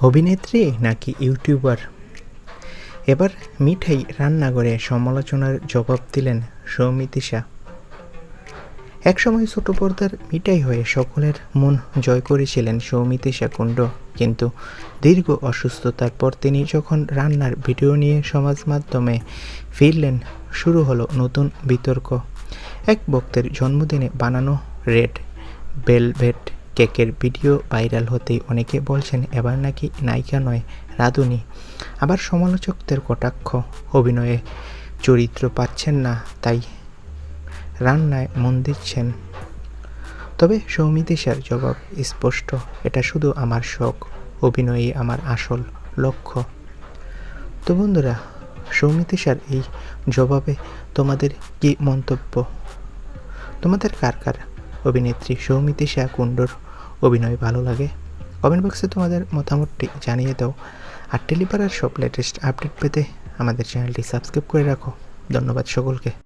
অভিনেত্রী নাকি ইউটিউবার? এবার মিঠাই রান্না করে সমালোচনার জবাব দিলেন সৌমিতিশা একসময় ছোট পর্দার মিঠাই হয়ে সকলের মন জয় করেছিলেন সৌমিতিশা কুণ্ড কিন্তু দীর্ঘ অসুস্থতার পর তিনি যখন রান্নার ভিডিও নিয়ে সমাজ মাধ্যমে ফিরলেন, শুরু হলো নতুন বিতর্ক। এক ভক্তের জন্মদিনে বানানো রেড বেলভেট কেকের ভিডিও ভাইরাল হতেই অনেকে বলছেন, এবার নাকি নায়িকা নয়, রাঁধুনি। আবার সমালোচকদের কটাক্ষ, অভিনয়ে চরিত্র পাচ্ছেন না, তাই রান্নায় মন দিচ্ছেন। তবে সৌমিতিশার জবাব স্পষ্ট, এটা শুধু আমার শখ, অভিনয়ই আমার আসল লক্ষ্য। তো বন্ধুরা সৌমিতিশার এই জবাবে তোমাদের কি মন্তব্য? তোমাদের কার কার অভিনেত্রী সৌমিতিশা কুণ্ডর অভিনয় ভালো লাগে। কমেন্ট বক্সে তোমাদের মতামতটি জানিয়ে দাও। আর টেলিপাড়ার সব লেটেস্ট আপডেট পেতে আমাদের চ্যানেলটি সাবস্ক্রাইব করে রাখো। ধন্যবাদ সকলকে।